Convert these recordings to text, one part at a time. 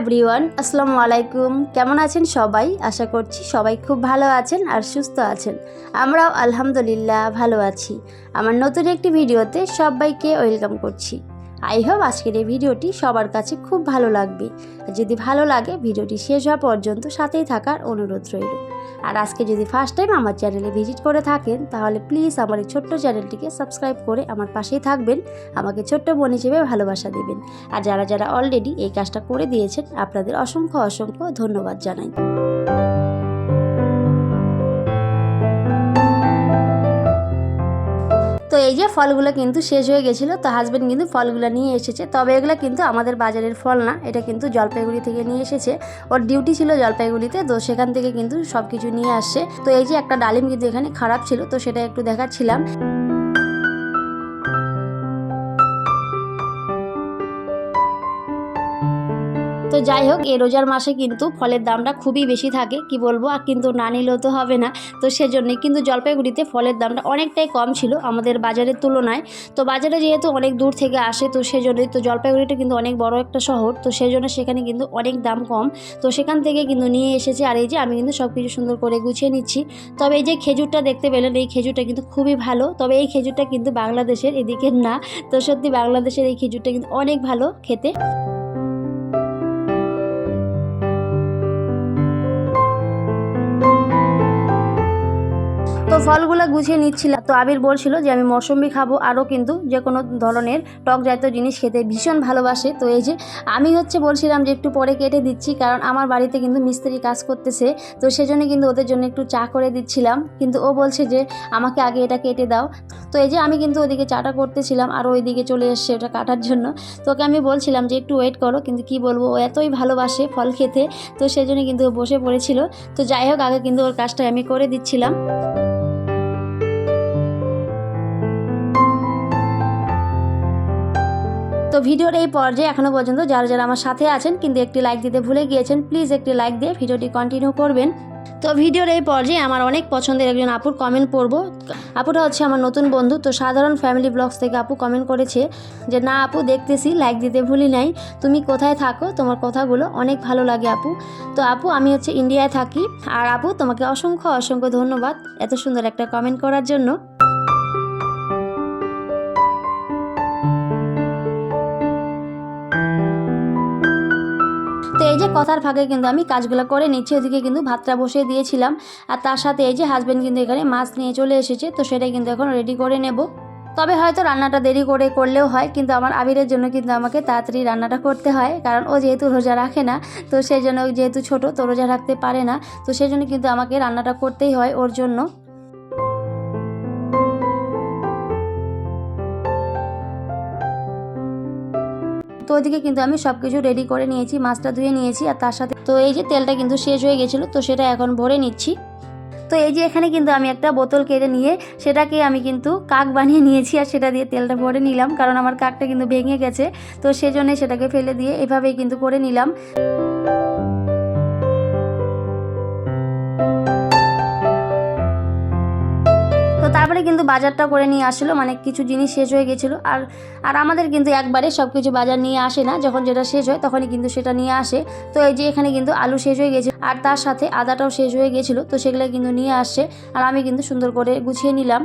Everyone আসসালামু আলাইকুম। কেমন আছেন সবাই? আশা করছি সবাই খুব ভালো আছেন আর সুস্থ আছেন। আমরাও আলহামদুলিল্লাহ ভালো আছি। আমার নতুন একটি ভিডিওতে সবাইকে ওয়েলকাম করছি। আই হোপ আজকের এই ভিডিওটি সবার কাছে খুব ভালো লাগবে। যদি ভালো লাগে, ভিডিওটি শেষ হওয়া পর্যন্ত সাথেই থাকার অনুরোধ রইল। আর আজকে যদি ফার্স্ট টাইম আমার চ্যানেলে ভিজিট করে থাকেন, তাহলে প্লিজ আমার এই ছোট্ট চ্যানেলটিকে সাবস্ক্রাইব করে আমার পাশেই থাকবেন। আমাকে ছোট্ট বোন হিসেবে ভালোবাসা দেবেন। আর যারা যারা অলরেডি এই কাজটা করে দিয়েছেন, আপনাদের অসংখ্য অসংখ্য ধন্যবাদ জানাই। তো এই যে ফলগুলো কিন্তু শেষ হয়ে গেছিল, তো হাজব্যান্ড কিন্তু ফলগুলো নিয়ে এসেছে। তবে এগুলো কিন্তু আমাদের বাজারের ফল না, এটা কিন্তু জলপাইগুড়ি থেকে নিয়ে এসেছে। ওর ডিউটি ছিল জলপাইগুড়িতে, তো সেখান থেকে কিন্তু সব কিছু নিয়ে আসছে তো এই যে একটা ডালিম কিন্তু এখানে খারাপ ছিল, তো সেটা একটু দেখাচ্ছিলাম। তো যাই হোক এই রোজার মাসে কিন্তু ফলের দামটা খুবই বেশি থাকে। কি বলব? আর কিন্তু না নিলেও তো হবে না। তো সেজন্যই কিন্তু জলপাইগুড়িতে ফলের দামটা অনেকটাই কম ছিল আমাদের বাজারের তুলনায়। তো বাজারে যেহেতু অনেক দূর থেকে আসে, তো সেজন্যই তো জলপাইগুড়িটা কিন্তু অনেক বড় একটা শহর। তো সেজন্য সেখানে কিন্তু অনেক দাম কম। তো সেখান থেকে কিন্তু নিয়ে এসেছে আর এই যে আমি কিন্তু সব কিছু সুন্দর করে গুছিয়ে নিচ্ছি। তবে এই যে খেজুরটা দেখতে পেলেন, এই খেজুরটা কিন্তু খুবই ভালো। তবে এই খেজুরটা কিন্তু বাংলাদেশের এদিকে না। তো সত্যি বাংলাদেশের এই খেজুরটা কিন্তু অনেক ভালো খেতে। ফলগুলো গুছিয়ে নিচ্ছিলাম। তো আবির বলছিল যে, আমি মৌসুম্বি খাব। আরও কিন্তু যে কোনো ধরনের টক জাতীয় জিনিস খেতে ভীষণ ভালোবাসে। তো এই যে, আমি হচ্ছে বলছিলাম যে, একটু পরে কেটে দিচ্ছি, কারণ আমার বাড়িতে কিন্তু মিস্ত্রি কাজ করতেছে। তো সেজন্য কিন্তু ওদের জন্য একটু চা করে দিচ্ছিলাম। কিন্তু ও বলছে যে, আমাকে আগে এটা কেটে দাও। তো এই যে, আমি কিন্তু ওদিকে চাটা করতেছিলাম আর ওইদিকে চলে এসছে ওটা কাটার জন্য। তো ওকে আমি বলছিলাম যে, একটু ওয়েট করো। কিন্তু কি বলব, ও এতই ভালোবাসে ফল খেতে। তো সেজন্য কিন্তু ও বসে পড়েছিল। তো যাই হোক, আগে কিন্তু ওর কাজটা আমি করে দিচ্ছিলাম। তো ভিডিওর এই পর্যায়ে এখনও পর্যন্ত যারা যারা আমার সাথে আছেন, কিন্তু একটি লাইক দিতে ভুলে গিয়েছেন প্লিজ একটি লাইক দিয়ে ভিডিওটি কন্টিনিউ করবেন। তো ভিডিওর এই পর্যায়ে আমার অনেক পছন্দের একজন আপুর কমেন্ট পড়ব। আপুটা হচ্ছে আমার নতুন বন্ধু, তো সাধারণ ফ্যামিলি ব্লগস থেকে আপু কমেন্ট করেছে যে, না আপু, দেখতেছি লাইক দিতে ভুলি নাই। তুমি কোথায় থাকো? তোমার কথাগুলো অনেক ভালো লাগে আপু। তো আপু, আমি হচ্ছে ইন্ডিয়ায় থাকি। আর আপু, তোমাকে অসংখ্য অসংখ্য ধন্যবাদ এত সুন্দর একটা কমেন্ট করার জন্য। কথার ফাঁকে কিন্তু আমি কাজগুলো করে নিচ্ছি। ওদিকে কিন্তু ভাতটা বসিয়ে দিয়েছিলাম। আর তার সাথে এই যে হাজব্যান্ড কিন্তু এখানে মাছ নিয়ে চলে এসেছে, তো সেটা কিন্তু এখন রেডি করে নেব। তবে হয়তো রান্নাটা দেরি করে করলেও হয়, কিন্তু আমার আবিরের জন্য কিন্তু আমাকে তাড়াতাড়ি রান্নাটা করতে হয়। কারণ ও যেহেতু রোজা রাখে না, তো সেই জন্য যেহেতু ছোটো, তো রোজা রাখতে পারে না। তো সেই জন্য কিন্তু আমাকে রান্নাটা করতেই হয় ওর জন্য। তো ওইদিকে কিন্তু আমি সব কিছু রেডি করে নিয়েছি, মাছটা ধুয়ে নিয়েছি আর তার সাথে তো এই যে তেলটা কিন্তু শেষ হয়ে গেছিল, তো সেটা এখন ভরে নিচ্ছি। তো এই যে এখানে কিন্তু আমি একটা বোতল কেটে নিয়ে সেটাকে আমি কিন্তু কাক বানিয়ে নিয়েছি আর সেটা দিয়ে তেলটা ভরে নিলাম, কারণ আমার কাকটা কিন্তু ভেঙে গেছে, তো সেজন্য সেটাকে ফেলে দিয়ে এভাবেই কিন্তু করে নিলাম। তারপরে কিন্তু বাজারটা করে নিয়ে আসলো মানে কিছু জিনিস শেষ হয়ে গেছিল। আর আর আমাদের কিন্তু একবারে সব কিছু বাজার নিয়ে আসে না, যখন যেটা শেষ হয় তখনই কিন্তু সেটা নিয়ে আসে। তো এই যে এখানে কিন্তু আলু শেষ হয়ে গেছে, আর তার সাথে আদাটাও শেষ হয়ে গেছিল, তো সেগুলো কিন্তু নিয়ে আসছে আর আমি কিন্তু সুন্দর করে গুছিয়ে নিলাম।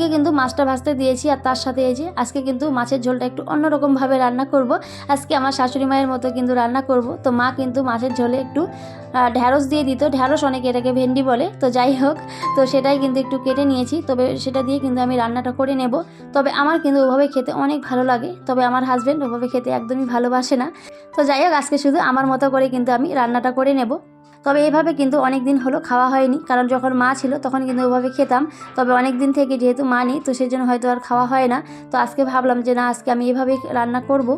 ওদিকে কিন্তু মাছটা ভাজতে দিয়েছি আর তার সাথে এই যে আজকে কিন্তু মাছের ঝোলটা একটু অন্যরকমভাবে রান্না করব। আজকে আমার শাশুড়ি মায়ের মতো কিন্তু রান্না করব। তো মা কিন্তু মাছের ঝোলে একটু ঢ্যাঁড়স দিয়ে দিত। ঢ্যাঁড়স অনেকে এটাকে ভেন্ডি বলে। তো যাই হোক, তো সেটাই কিন্তু একটু কেটে নিয়েছি। তবে সেটা দিয়ে কিন্তু আমি রান্নাটা করে নেব। তবে আমার কিন্তু ওভাবে খেতে অনেক ভালো লাগে। তবে আমার হাজব্যান্ড ওভাবে খেতে একদমই ভালোবাসে না। তো যাই হোক, আজকে শুধু আমার মতো করে কিন্তু আমি রান্নাটা করে নেব। তবে এইভাবে কিন্তু অনেক দিন হলো খাওয়া হয়নি। কারণ যখন মা ছিল তখন কিন্তু ওভাবে খেতাম। তবে অনেক দিন থেকে যেহেতু মা নেই, তো সেই জন্য হয়তো আর খাওয়া হয় না। তো আজকে ভাবলাম যে না, আজকে আমি এভাবেই রান্না করব।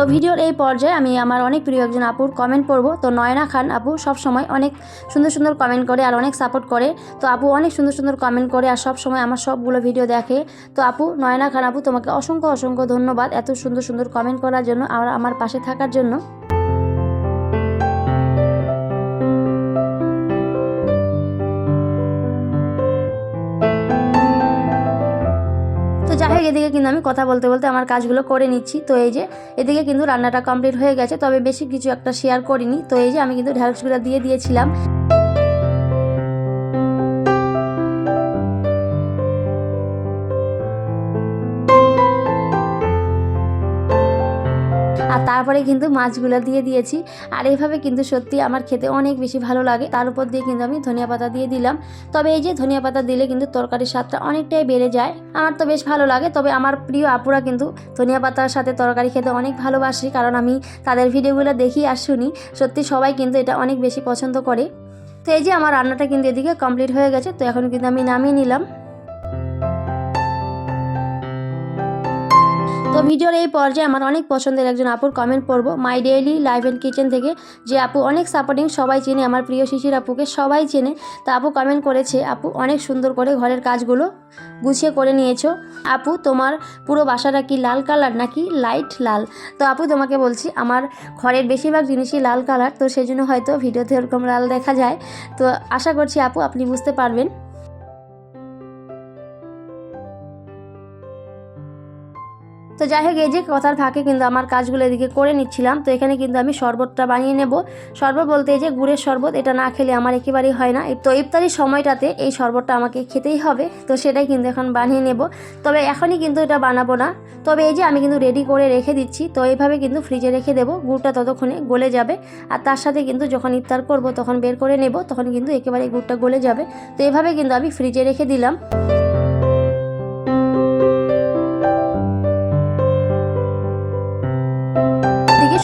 তো ভিডিওর এই পর্যায়ে আমি আমার অনেক প্রিয় একজন আপুর কমেন্ট পড়ব। তো নয়না খান আপু সব সময় অনেক সুন্দর সুন্দর কমেন্ট করে আর অনেক সাপোর্ট করে। তো আপু অনেক সুন্দর সুন্দর কমেন্ট করে আর সব সময় আমার সবগুলো ভিডিও দেখে। তো আপু, নয়না খান আপু তোমাকে অসংখ্য অসংখ্য ধন্যবাদ এত সুন্দর সুন্দর কমেন্ট করার জন্য আর আমার পাশে থাকার জন্য। এদিকে কিন্তু আমি কথা বলতে বলতে আমার কাজগুলো করে নিচ্ছি। তো এই যে, এদিকে কিন্তু রান্নাটা কমপ্লিট হয়ে গেছে, তবে বেশি কিছু একটা শেয়ার করিনি। তো এই যে, আমি কিন্তু ঢ্যাঁড়সগুলো দিয়ে দিয়েছিলাম। তারপরে কিন্তু মাছগুলো দিয়ে দিয়েছি। আর এইভাবে কিন্তু সত্যি আমার খেতে অনেক বেশি ভালো লাগে। তার উপর দিয়ে কিন্তু আমি ধনিয়া পাতা দিয়ে দিলাম। তবে এই যে ধনিয়া পাতা দিলে কিন্তু তরকারির স্বাদটা অনেকটাই বেড়ে যায়। আমার তো বেশ ভালো লাগে। তবে আমার প্রিয় আপুরা কিন্তু ধনিয়া পাতার সাথে তরকারি খেতে অনেক ভালোবাসি। কারণ আমি তাদের ভিডিওগুলো দেখি আর শুনি। সত্যি সবাই কিন্তু এটা অনেক বেশি পছন্দ করে। তো এই যে আমার রান্নাটা কিন্তু এদিকে কমপ্লিট হয়ে গেছে। তো এখন কিন্তু আমি নামিয়ে নিলাম। তো ভিডিওর এই পর্যায়ে আমার অনেক পছন্দের একজন আপুর কমেন্ট পড়ব my daily live and kitchen থেকে, যে আপু অনেক সাপোর্টিং সবাই চেনে, আমার প্রিয় শিশির আপুকে সবাই চেনে। তো আপু কমেন্ট করেছে, আপু অনেক সুন্দর করে ঘরের কাজগুলো গুছিয়ে করে নিয়েছো। আপু, তোমার পুরো বাসাটা কি লাল কালার নাকি লাইট লাল? তো আপু, তোমাকে বলছি, আমার ঘরের বেশিরভাগ জিনিসই লাল কালার তো সেই জন্য হয়তো ভিডিওতে ওরকম লাল দেখা যায়। তো আশা করছি আপু, আপনি বুঝতে পারবেন। তো যাই হোক, এই যে কথার ফাঁকে কিন্তু আমার কাজগুলো এদিকে করে নিচ্ছিলাম। তো এখানে কিন্তু আমি শরবতটা বানিয়ে নেব। শরবত বলতে এই যে গুড়ের শরবত, এটা না খেলে আমার একেবারেই হয় না। তো ইফতারির সময়টাতে এই শরবতটা আমাকে খেতেই হবে। তো সেটাই কিন্তু এখন বানিয়ে নেব। তবে এখনই কিন্তু এটা বানাবো না। তবে এই যে আমি কিন্তু রেডি করে রেখে দিচ্ছি। তো এইভাবে কিন্তু ফ্রিজে রেখে দেবো। গুড়টা ততক্ষণে গলে যাবে। আর তার সাথে কিন্তু যখন ইফতার করব, তখন বের করে নেব, তখন কিন্তু একেবারে গুড়টা গলে যাবে। তো এইভাবে কিন্তু আমি ফ্রিজে রেখে দিলাম।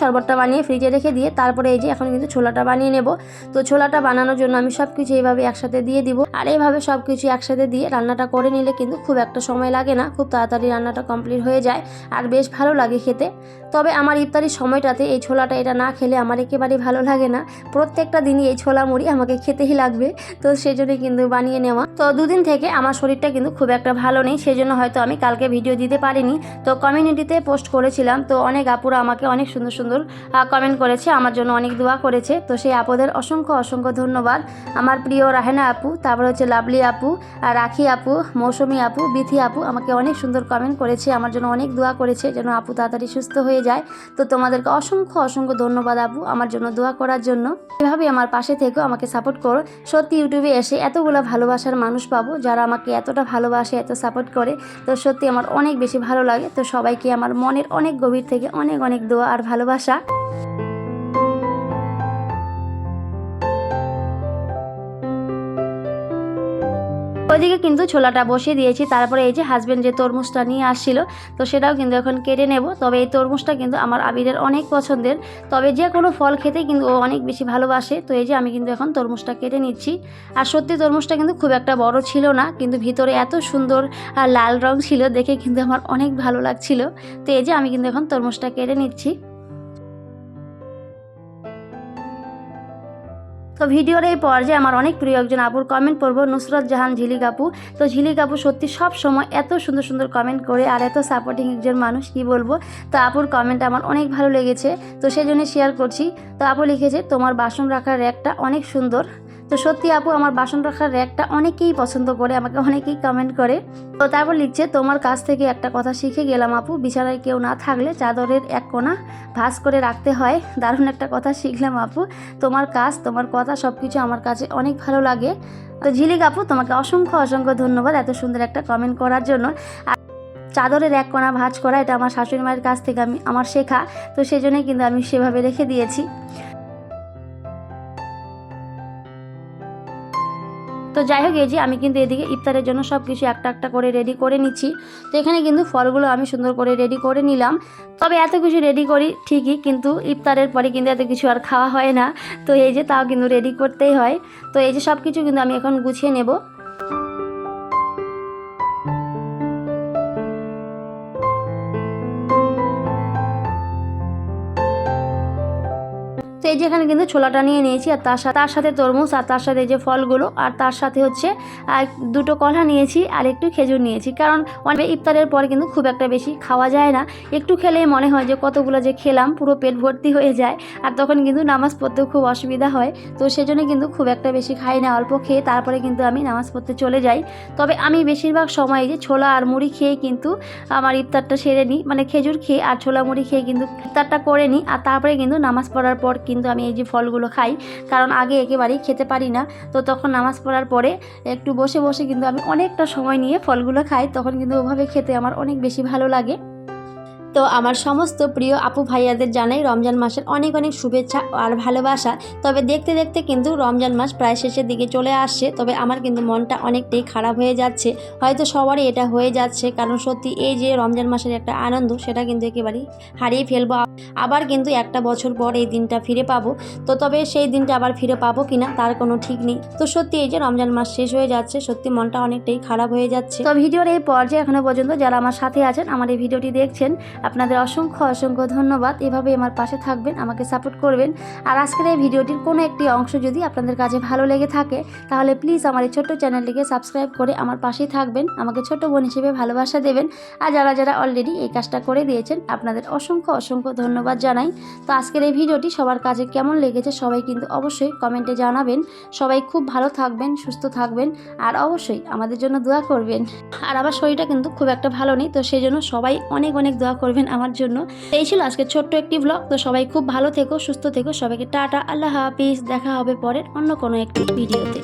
শরবতটা বানিয়ে ফ্রিজে রেখে দিয়ে তারপরে এই যে এখন কিন্তু ছোলাটা বানিয়ে নেব। তো ছোলাটা বানানোর জন্য আমি সব কিছু এইভাবে একসাথে দিয়ে দিব। আর এইভাবে সব কিছু একসাথে দিয়ে রান্নাটা করে নিলে কিন্তু খুব একটা সময় লাগে না, খুব তাড়াতাড়ি রান্নাটা কমপ্লিট হয়ে যায় আর বেশ ভালো লাগে খেতে। তবে আমার ইফতারির সময়টাতে এই ছোলাটা এটা না খেলে আমার একেবারেই ভালো লাগে না। প্রত্যেকটা দিনই এই ছোলা মুড়ি আমাকে খেতেই লাগবে, তো সেই জন্য কিন্তু বানিয়ে নেওয়া। তো দুদিন থেকে আমার শরীরটা কিন্তু খুব একটা ভালো নেই সেই জন্য হয়তো আমি কালকে ভিডিও দিতে পারিনি। তো কমিউনিটিতে পোস্ট করেছিলাম, তো অনেক আপুরা আমাকে অনেক সুন্দর সুন্দর কমেন্ট করেছে, আমার জন্য অনেক দোয়া করেছে। তো সেই আপুদের অসংখ্য অসংখ্য ধন্যবাদ। আমার প্রিয় রাহেনা আপু, তারপর হচ্ছে লাভলি আপু রাখি আপু, মৌসুমি আপু, বিথি আপু, আমাকে অনেক সুন্দর কমেন্ট করেছে, আমার জন্য অনেক দোয়া করেছে, যেন আপু তাড়াতাড়ি সুস্থ হয়ে যায়। তো তোমাদেরকে অসংখ্য অসংখ্য ধন্যবাদ আপু, আমার জন্য দোয়া করার জন্য। এভাবে আমার পাশে থেকেও আমাকে সাপোর্ট করো। সত্যি ইউটিউবে এসে এতগুলো ভালোবাসার মানুষ পাবো, যারা আমাকে এতটা ভালোবাসে, এত সাপোর্ট করে। তো সত্যি আমার অনেক বেশি ভালো লাগে। তো সবাইকে আমার মনের অনেক গভীর থেকে অনেক অনেক দোয়া আর ভালোবাসা ওইদিকে কিন্তু ছোলাটা বসিয়ে দিয়েছি, তারপরে এই যে হাজব্যান্ড যে তরমুজটা নিয়ে আসছিল, তো সেটাও কিন্তু এখন কেটে নেব। তবে এই তরমুজটা কিন্তু আমার আবিরের অনেক পছন্দের। তবে যে কোনো ফল খেতে কিন্তু ও অনেক বেশি ভালোবাসে, তো এই যে আমি কিন্তু এখন তরমুজটা কেটে নিচ্ছি। আর সত্যি তরমুজটা কিন্তু খুব একটা বড় ছিল না, কিন্তু ভিতরে এত সুন্দর লাল রং ছিল, দেখে কিন্তু আমার অনেক ভালো লাগছিল। তো এই যে আমি কিন্তু এখন তরমুজটা কেটে নিচ্ছি। তো ভিডিওর এই পর্যায়ে আমার অনেক প্রিয় একজন আপুর কমেন্ট পড়ব, নুসরত জাহান ঝিলিক আপু। তো ঝিলিক আপু সত্যি সব সময় এত সুন্দর সুন্দর কমেন্ট করে আর এত সাপোর্টিং একজন মানুষ, কি বলব? তো আপুর কমেন্ট আমার অনেক ভালো লেগেছে, তো সেই জন্য শেয়ার করছি। তো আপু লিখেছে, তোমার বাসন রাখার র্যাকটা অনেক সুন্দর। তো সত্যি আপু, আমার বাসন রাখার র্যাকটা অনেকেই পছন্দ করে, আমাকে অনেকেই কমেন্ট করে। তো তারপর লিখছে, তোমার কাছ থেকে একটা কথা শিখে গেলাম আপু, বিছানায় কেউ না থাকলে চাদরের এক কোণা ভাঁজ করে রাখতে হয়। দারুণ একটা কথা শিখলাম আপু। তোমার কাজ, তোমার কথা সব কিছু আমার কাছে অনেক ভালো লাগে। তো ঝিলিক আপু, তোমাকে অসংখ্য অসংখ্য ধন্যবাদ এত সুন্দর একটা কমেন্ট করার জন্য। চাদরের এক কোণা ভাঁজ করা, এটা আমার শাশুড়ি মায়ের কাছ থেকে আমি, আমার শেখা। তো সেই জন্যই কিন্তু আমি সেভাবে রেখে দিয়েছি। তো যাই হোক, এই যে আমি কিন্তু এদিকে ইফতারের জন্য সব কিছু একটা একটা করে রেডি করে নিচ্ছি। তো এখানে কিন্তু ফলগুলো আমি সুন্দর করে রেডি করে নিলাম। তবে এত কিছু রেডি করি ঠিকই, কিন্তু ইফতারের পরে কিন্তু এত কিছু আর খাওয়া হয় না। তো এই যে তাও কিন্তু রেডি করতেই হয়। তো এই যে সব কিছু কিন্তু আমি এখন গুছিয়ে নেব। তো এই যেখানে কিন্তু ছোলাটা নিয়ে নিয়েছি, আর তার সাথে তার সাথে তরমুজ, আর তার সাথে যে ফলগুলো, আর তার সাথে হচ্ছে দুটো কলা নিয়েছি, আর একটু খেজুর নিয়েছি। কারণ অনেক ইফতারের পর কিন্তু খুব একটা বেশি খাওয়া যায় না। একটু খেলেই মনে হয় যে কতগুলো যে খেলাম, পুরো পেট ভর্তি হয়ে যায়, আর তখন কিন্তু নামাজ পড়তেও খুব অসুবিধা হয়। তো সেজন্য কিন্তু খুব একটা বেশি খাই না, অল্প খেয়ে তারপরে কিন্তু আমি নামাজ পড়তে চলে যাই। তবে আমি বেশিরভাগ সময় যে ছোলা আর মুড়ি খেয়ে কিন্তু আমার ইফতারটা সেরে নিই। মানে খেজুর খেয়ে আর ছোলা মুড়ি খেয়ে কিন্তু ইফতারটা করে নিই, আর তারপরে কিন্তু নামাজ পড়ার পর আমি এই যে ফলগুলো খাই, কারণ আগে একেবারেই খেতে পারি না। তো তখন নামাজ পড়ার পরে একটু বসে বসে কিন্তু আমি অনেকটা সময় নিয়ে ফলগুলো খাই, তখন কিন্তু ওভাবে খেতে আমার অনেক বেশি ভালো লাগে। তো আমার সমস্ত প্রিয় আপু ভাইয়াদের জানাই রমজান মাসের অনেক অনেক শুভেচ্ছা আর ভালোবাসা। তবে দেখতে দেখতে কিন্তু রমজান মাস প্রায় শেষের দিকে চলে আসছে, তবে আমার কিন্তু মনটা অনেকটাই খারাপ হয়ে যাচ্ছে। হয়তো সবারই এটা হয়ে যাচ্ছে, কারণ সত্যি এই যে রমজান মাসের একটা আনন্দ, সেটা কিন্তু একেবারেই হারিয়ে ফেলব। আবার কিন্তু একটা বছর পর এই দিনটা ফিরে পাবো। তো তবে সেই দিনটা আবার ফিরে পাবো কিনা, তার কোনো ঠিক নেই। তো সত্যি এই যে রমজান মাস শেষ হয়ে যাচ্ছে, সত্যি মনটা অনেকটাই খারাপ হয়ে যাচ্ছে। তো ভিডিওর এই পর্যায়ে এখনও পর্যন্ত যারা আমার সাথে আছেন, আমার এই ভিডিওটি দেখছেন আপনাদের অসংখ্য অসংখ্য ধন্যবাদ। এভাবে আমার পাশে থাকবেন, আমাকে সাপোর্ট করবেন। আর আজকের এই ভিডিওটির কোনো একটি অংশ যদি আপনাদের কাছে ভালো লেগে থাকে, তাহলে প্লিজ আমার এই ছোট্ট চ্যানেলটিকে সাবস্ক্রাইব করে আমার পাশেই থাকবেন, আমাকে ছোট বোন হিসেবে ভালোবাসা দেবেন। আর যারা যারা অলরেডি এই কাজটা করে দিয়েছেন, আপনাদের অসংখ্য অসংখ্য ধন্যবাদ জানাই। তো আজকের এই ভিডিওটি সবার কাছে কেমন লেগেছে সবাই কিন্তু অবশ্যই কমেন্টে জানাবেন। সবাই খুব ভালো থাকবেন, সুস্থ থাকবেন, আর অবশ্যই আমাদের জন্য দোয়া করবেন। আর আমার শরীরটা কিন্তু খুব একটা ভালো নেই, তো সেই জন্য সবাই অনেক অনেক দোয়া করবেন আমার জন্য। এই ছিল আজকে ছোট্ট একটি ব্লগ তো সবাই খুব ভালো থেকো, সুস্থ থেকো। সবাইকে টাটা, আল্লাহ হাফিজ। দেখা হবে পরের অন্য কোনো একটি ভিডিওতে